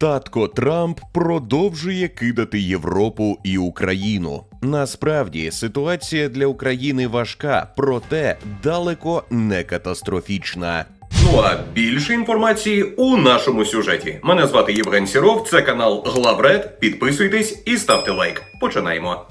Татко Трамп продовжує кидати Європу і Україну. Насправді ситуація для України важка, проте далеко не катастрофічна. Ну а більше інформації у нашому сюжеті. Мене звати Євген Сіров, це канал Главред. Підписуйтесь і ставте лайк. Починаємо.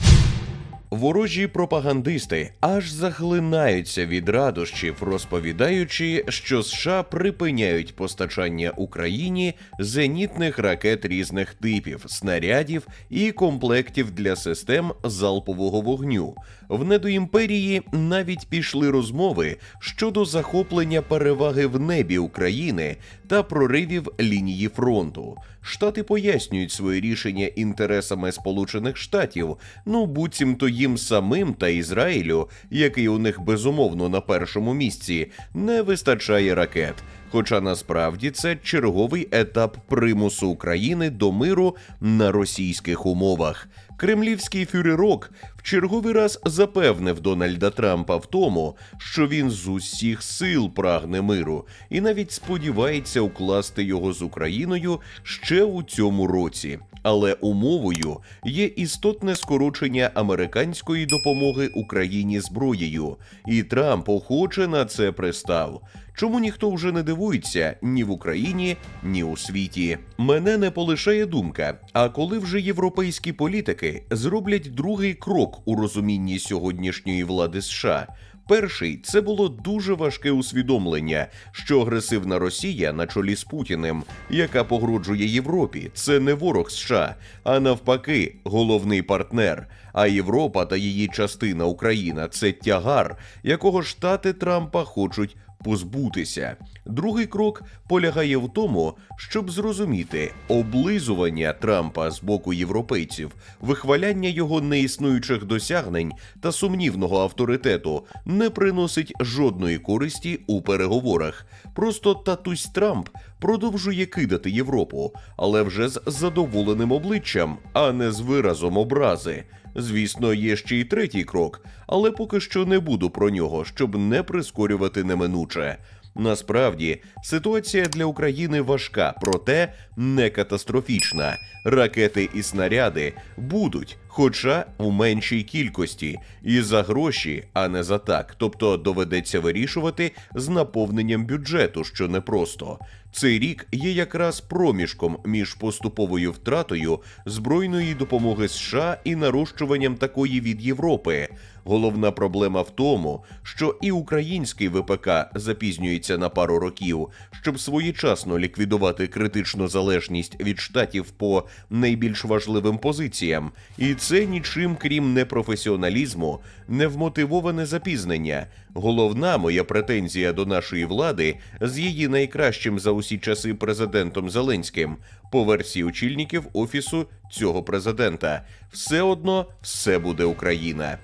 Ворожі пропагандисти аж захлинаються від радощів, розповідаючи, що США припиняють постачання Україні зенітних ракет різних типів, снарядів і комплектів для систем залпового вогню. В недоімперії навіть пішли розмови щодо захоплення переваги в небі України та проривів лінії фронту. Штати пояснюють своє рішення інтересами Сполучених Штатів, ну буцімто їм самим та Ізраїлю, який у них безумовно на першому місці, не вистачає ракет. Хоча насправді це черговий етап примусу України до миру на російських умовах. Кремлівський фюрерок в черговий раз запевнив Дональда Трампа в тому, що він з усіх сил прагне миру і навіть сподівається укласти його з Україною ще у цьому році. Але умовою є істотне скорочення американської допомоги Україні зброєю, і Трамп охоче на це пристав. Чому ніхто вже не дивується ні в Україні, ні у світі? Мене не полишає думка. А коли вже європейські політики зроблять другий крок у розумінні сьогоднішньої влади США? Перший це було дуже важке усвідомлення, що агресивна Росія на чолі з Путіним, яка погроджує Європі, це не ворог США, а навпаки, головний партнер. А Європа та її частина Україна це тягар, якого штати Трампа хочуть позбутися. Другий крок полягає в тому, щоб зрозуміти облизування Трампа з боку європейців, вихваляння його неіснуючих досягнень та сумнівного авторитету не приносить жодної користі у переговорах. Просто татусь Трамп продовжує кидати Європу, але вже з задоволеним обличчям, а не з виразом образи. Звісно, є ще й третій крок, але поки що не буду про нього, щоб не прискорювати неминуче. Насправді ситуація для України важка, проте не катастрофічна. Ракети і снаряди будуть, хоча у меншій кількості, і за гроші, а не за так. Тобто доведеться вирішувати з наповненням бюджету, що непросто. Цей рік є якраз проміжком між поступовою втратою збройної допомоги США і нарощуванням такої від Європи. Головна проблема в тому, що і український ВПК запізнюється на пару років, щоб своєчасно ліквідувати критичну залежність від штатів по найбільш важливим позиціям, і це нічим крім непрофесіоналізму, невмотивоване запізнення. Головна моя претензія до нашої влади з її найкращим за усі часи президентом Зеленським, по версії очільників офісу цього президента, все одно все буде Україна.